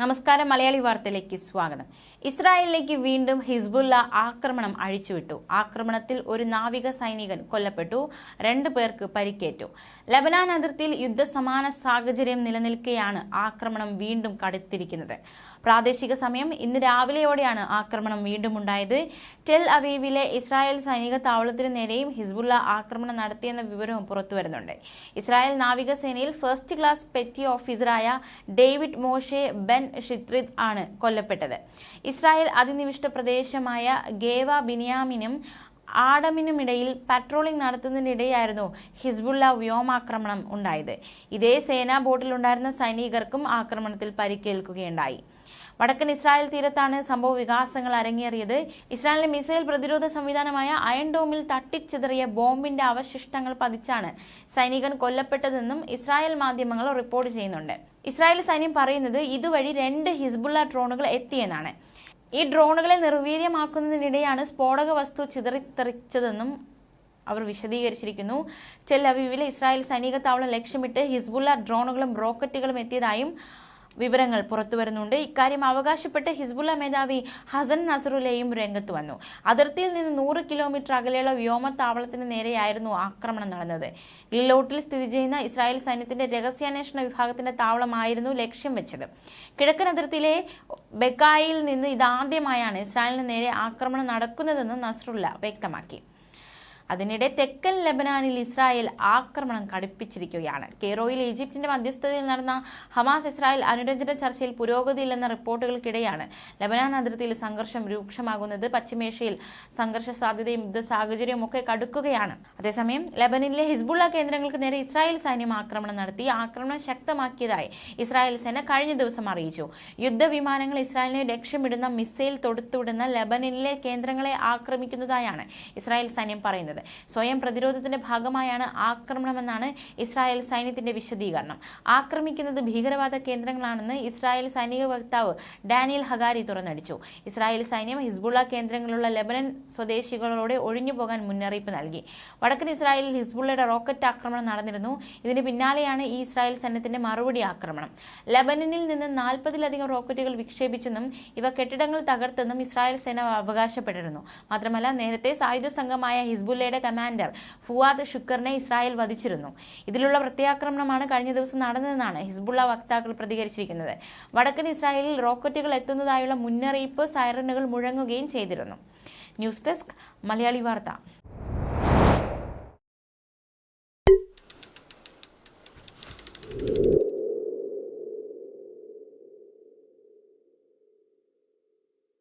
നമസ്കാരം മലയാളി വാർത്തയിലേക്ക് സ്വാഗതം. ഇസ്രായേലിലേക്ക് വീണ്ടും ഹിസ്ബുല്ല ആക്രമണം അഴിച്ചുവിട്ടു. ആക്രമണത്തിൽ ഒരു നാവിക സൈനികൻ കൊല്ലപ്പെട്ടു. രണ്ടു പേർക്ക് പരിക്കേറ്റു. ലബനാൻ അതിർത്തിയിൽ യുദ്ധസമാന സാഹചര്യം നിലനിൽക്കെയാണ് ആക്രമണം വീണ്ടും കടുത്തിരിക്കുന്നത്. പ്രാദേശിക സമയം ഇന്ന് രാവിലെയോടെയാണ് ആക്രമണം വീണ്ടും ഉണ്ടായത് ടെൽ അവീവിലെ ഇസ്രായേൽ സൈനിക താവളത്തിന് നേരെയും ഹിസ്ബുല്ല ആക്രമണം നടത്തിയെന്ന വിവരവും പുറത്തുവരുന്നുണ്ട്. ഇസ്രായേൽ നാവികസേനയിൽ ഫസ്റ്റ് ക്ലാസ് പെറ്റി ഓഫീസറായ ഡേവിഡ് മോഷെ ബെൻ ഷിത്രിദ് ആണ് കൊല്ലപ്പെട്ടത്. ഇസ്രായേൽ അധിനിവിഷ്ട പ്രദേശമായ ഗേവ ബിനിയാമിനും ആഡമിനുമിടയിൽ പട്രോളിംഗ് നടത്തുന്നതിനിടെയായിരുന്നു ഹിസ്ബുള്ള വ്യോമാക്രമണം ഉണ്ടായത്. ഇതേ സേനാ ബോട്ടിലുണ്ടായിരുന്ന സൈനികർക്കും ആക്രമണത്തിൽ പരിക്കേൽക്കുകയുണ്ടായി. വടക്കൻ ഇസ്രായേൽ തീരത്താണ് സംഭവ വികാസങ്ങൾ അരങ്ങേറിയത്. ഇസ്രായേലിലെ മിസൈൽ പ്രതിരോധ സംവിധാനമായ അയൺ ഡോമിൽ തട്ടിച്ചിതറിയ ബോംബിന്റെ അവശിഷ്ടങ്ങൾ പതിച്ചാണ് സൈനികൻ കൊല്ലപ്പെട്ടതെന്നും ഇസ്രായേൽ മാധ്യമങ്ങൾ റിപ്പോർട്ട് ചെയ്യുന്നുണ്ട്. ഇസ്രായേൽ സൈന്യം പറയുന്നത് ഇതുവഴി രണ്ട് ഹിസ്ബുള്ള ഡ്രോണുകൾ എത്തിയെന്നാണ്. ഈ ഡ്രോണുകളെ നിർവീര്യമാക്കുന്നതിനിടെയാണ് സ്ഫോടക വസ്തു ചിതറിത്തെറിച്ചതെന്നും അവർ വിശദീകരിച്ചിരിക്കുന്നു. ചെല്ലവിവിലെ ഇസ്രായേൽ സൈനിക താവളം ലക്ഷ്യമിട്ട് ഹിസ്ബുള്ള ഡ്രോണുകളും റോക്കറ്റുകളും എത്തിയതായും വിവരങ്ങൾ പുറത്തുവരുന്നുണ്ട് ഇക്കാര്യം അവകാശപ്പെട്ട് ഹിസ്ബുള്ള മേധാവി ഹസൻ നസറുലയും രംഗത്ത് വന്നു. അതിർത്തിയിൽ നിന്ന് നൂറ് കിലോമീറ്റർ അകലെയുള്ള വ്യോമത്താവളത്തിന് നേരെയായിരുന്നു ആക്രമണം നടന്നത്. ലിലോട്ടിൽ സ്ഥിതി ചെയ്യുന്ന ഇസ്രായേൽ സൈന്യത്തിന്റെ രഹസ്യാന്വേഷണ വിഭാഗത്തിന്റെ താവളമായിരുന്നു ലക്ഷ്യം വെച്ചത്. കിഴക്കൻ അതിർത്തിയിലെ ബെക്കായിൽ നിന്ന് ഇതാദ്യമായാണ് ഇസ്രായേലിന് നേരെ ആക്രമണം നടക്കുന്നതെന്ന് നസറുല്ല വ്യക്തമാക്കി. അതിനിടെ തെക്കൻ ലെബനാനിൽ ഇസ്രായേൽ ആക്രമണം കടുപ്പിച്ചിരിക്കുകയാണ്. കെയ്റോയിൽ ഈജിപ്തിന്റെ മധ്യസ്ഥതയിൽ നടന്ന ഹമാസ് ഇസ്രായേൽ അനുരഞ്ജന ചർച്ചയിൽ പുരോഗതിയില്ലെന്ന റിപ്പോർട്ടുകൾക്കിടെയാണ് ലബനാൻ അതിർത്തിയിൽ സംഘർഷം രൂക്ഷമാകുന്നത്. പശ്ചിമേഷ്യയിൽ സംഘർഷ സാധ്യതയും യുദ്ധ സാഹചര്യവും ഒക്കെ കടുക്കുകയാണ്. അതേസമയം ലബനിലെ ഹിസ്ബുള്ള കേന്ദ്രങ്ങൾക്ക് നേരെ ഇസ്രായേൽ സൈന്യം ആക്രമണം നടത്തി. ആക്രമണം ശക്തമാക്കിയതായി ഇസ്രായേൽ സേന കഴിഞ്ഞ ദിവസം അറിയിച്ചു. യുദ്ധവിമാനങ്ങൾ ഇസ്രായേലിനെ ലക്ഷ്യമിടുന്ന മിസൈൽ തൊടുത്തുവിടുന്ന ലബനിലെ കേന്ദ്രങ്ങളെ ആക്രമിക്കുന്നതായാണ് ഇസ്രായേൽ സൈന്യം പറയുന്നത്. സ്വയം പ്രതിരോധത്തിന്റെ ഭാഗമായാണ് ആക്രമണമെന്നാണ് ഇസ്രായേൽ സൈന്യത്തിന്റെ വിശദീകരണം. ആക്രമിക്കുന്നത് ഭീകരവാദ കേന്ദ്രങ്ങളാണെന്ന് ഇസ്രായേൽ സൈനിക വക്താവ് ഡാനിയൽ ഹഗാരി തുറന്നടിച്ചു. ഇസ്രായേൽ സൈന്യം ഹിസ്ബുള്ള കേന്ദ്രങ്ങളുള്ള ലെബനൻ സ്വദേശികളോട് ഒഴിഞ്ഞുപോകാൻ മുന്നറിയിപ്പ് നൽകി. വടക്കൻ ഇസ്രായേലിൽ ഹിസ്ബുള്ളയുടെ റോക്കറ്റ് ആക്രമണം നടന്നിരുന്നു. ഇതിന് പിന്നാലെയാണ് ഈ ഇസ്രായേൽ സൈന്യത്തിന്റെ മറുപടി ആക്രമണം. ലബനനിൽ നിന്ന് നാൽപ്പതിലധികം റോക്കറ്റുകൾ വിക്ഷേപിച്ചെന്നും ഇവ കെട്ടിടങ്ങൾ തകർത്തെന്നും ഇസ്രായേൽ സേന അവകാശപ്പെട്ടിരുന്നു. മാത്രമല്ല നേരത്തെ സായുധ സംഘമായ സേനയുടെ കമാൻഡർ ഫുവാദ് ഷുക്കറിനെ ഇസ്രായേൽ വധിച്ചിരുന്നു. ഇതിലുള്ള പ്രത്യാക്രമണമാണ് കഴിഞ്ഞ ദിവസം നടന്നതെന്നാണ് ഹിസ്ബുള്ള വക്താക്കൾ പ്രതികരിച്ചിരിക്കുന്നത്. വടക്കൻ ഇസ്രായേലിൽ റോക്കറ്റുകൾ എത്തുന്നതായുള്ള മുന്നറിയിപ്പ് സൈറനുകൾ മുഴങ്ങുകയും ചെയ്തിരുന്നു. ന്യൂസ് ഡെസ്ക് മലയാളി വാർത്ത.